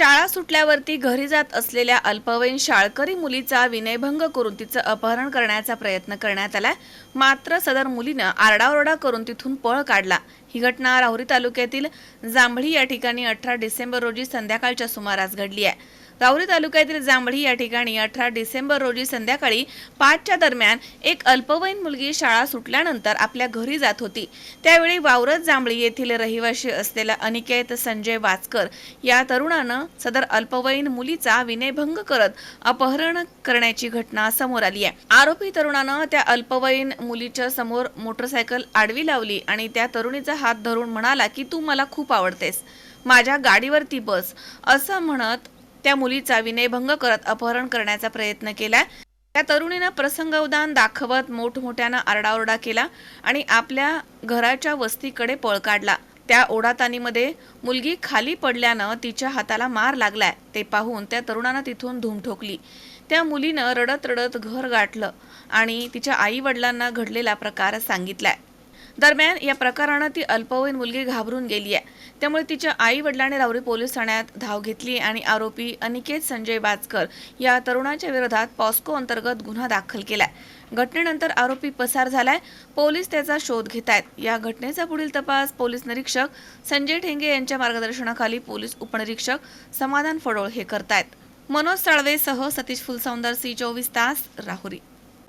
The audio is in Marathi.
शाळा सुटल्यावरती घरी जात असलेल्या अल्पवयीन शाळकरी मुलीचा विनयभंग करून तिचं अपहरण करण्याचा प्रयत्न करण्यात आला मात्र सदर मुलीनं आरडाओरडा करून तिथून पळ काढला. ही घटना राहुरी तालुक्यातील जांभळी या ठिकाणी अठरा डिसेंबर रोजी संध्याकाळच्या सुमारास घडली आहे. राहुरी तालुक्यातील जांभळी या ठिकाणी अठरा डिसेंबर रोजी संध्याकाळी पाचच्या दरम्यान एक अल्पवयीन मुलगी शाळा सुटल्यानंतर आपल्या घरी जात होती. त्यावेळी वावरत जांभळी येथील रहिवाशी असलेला अनिकेत संजय वाचकर या तरुणानं सदर अल्पवयीन मुलीचा विनयभंग करत अपहरण करण्याची घटना समोर आली आहे. आरोपी तरुणानं त्या अल्पवयीन मुलीच्या समोर मोटरसायकल आडवी लावली आणि त्या तरुणीचा हात धरून म्हणाला की तू मला खूप आवडतेस. माझ्या गाडीवरती बस. असं म्हणत त्या मुलीचा विनयभंग करत अपहरण करण्याचा प्रयत्न केला. त्या तरुणीनं प्रसंगवदान दाखवत मोठमोठ्यानं आरडाओरडा केला आणि आपल्या घराच्या वस्तीकडे पळ काढला. त्या ओढातानीमध्ये मुलगी खाली पडल्यानं तिच्या हाताला मार लागलाय. ते पाहून त्या तरुणानं तिथून धूम ठोकली. त्या मुलीनं रडत रडत घर गाठलं आणि तिच्या आई वडिलांना घडलेला प्रकार सांगितलाय. दरम्यान या प्रकारानं ती अल्पवयीन मुलगी घाबरून गेली आहे. त्यामुळे तिच्या आई वडिलांनी राहुरी पोलीस ठाण्यात धाव घेतली आणि आरोपी अनिकेत संजय बाजकर या तरुणाच्या विरोधात पॉस्को अंतर्गत गुन्हा दाखल केलाय. घटनेनंतर आरोपी पसार झालाय. पोलीस त्याचा शोध घेत आहेत या घटनेचा पुढील तपास पोलीस निरीक्षक संजय ठेंगे यांच्या मार्गदर्शनाखाली पोलीस उपनिरीक्षक समाधान फडोळ हे करतायत. मनोज साळवेसह सतीश फुलसौंदर सी चोवीस तास राहुरी.